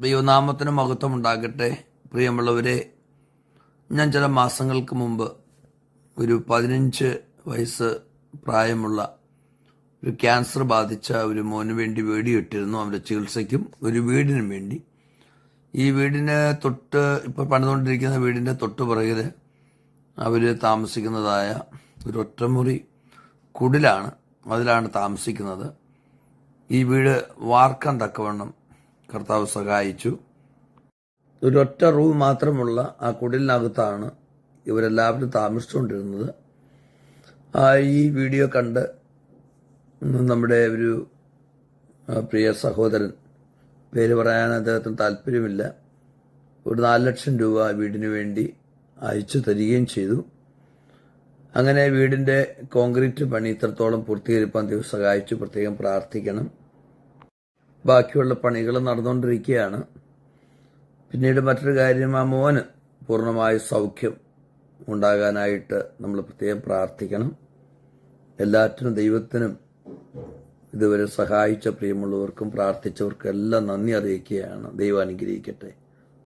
ദൈവനാമത്തിന് മഹത്വം ഉണ്ടാകട്ടെ. പ്രിയമുള്ളവരെ ഞാൻ ചില മാസങ്ങൾക്ക് മുമ്പ് ഒരു പതിനഞ്ച് വയസ്സ് പ്രായമുള്ള ഒരു ക്യാൻസർ ബാധിച്ച ഒരു മോന് വേണ്ടി വേടിയിട്ടിരുന്നു അവന്റെ ചികിത്സയ്ക്കും ഒരു വീടിനും വേണ്ടി. ഈ വീടിന് തൊട്ട് ഇപ്പോൾ പണിതുകൊണ്ടിരിക്കുന്ന വീടിന്റെ തൊട്ട് പുറകിൽ അവർ താമസിക്കുന്നതായ ഒരു ഒറ്റമുറി കുടിലാണ് അതിലാണ് താമസിക്കുന്നത്. ഈ വീട് വാർക്കാൻ തക്കവണ്ണം കർത്താവ് സഹായിച്ചു. ഒരൊറ്റ റൂം മാത്രമുള്ള ആ കുടിലിനകത്താണ് ഇവരെല്ലാവരും താമസിച്ചുകൊണ്ടിരുന്നത്. ആ ഈ വീഡിയോ കണ്ട് നമ്മുടെ ഒരു പ്രിയ സഹോദരൻ പേര് പറയാൻ അദ്ദേഹത്തിന് താല്പര്യമില്ല. ഒരു നാല് ലക്ഷം രൂപ വീടിന് വേണ്ടി അയച്ചു തരികയും ചെയ്തു. അങ്ങനെ വീടിന്റെ കോൺക്രീറ്റ് പണി ഇത്രത്തോളം പൂർത്തീകരിപ്പാൻ ദൈവം സഹായിച്ചു. പ്രത്യേകം പ്രാർത്ഥിക്കണം. ബാക്കിയുള്ള പണികൾ നടന്നുകൊണ്ടിരിക്കുകയാണ്. പിന്നീട് മറ്റൊരു കാര്യം ആ മോന് പൂർണമായ സൗഖ്യം ഉണ്ടാകാനായിട്ട് നമ്മൾ പ്രത്യേകം പ്രാർത്ഥിക്കണം. എല്ലാറ്റിനും ദൈവത്തിനും ഇതുവരെ സഹായിച്ച പ്രിയമുള്ളവർക്കും പ്രാർത്ഥിച്ചവർക്കും എല്ലാം നന്ദി അറിയിക്കുകയാണ്. ദൈവം അനുഗ്രഹിക്കട്ടെ.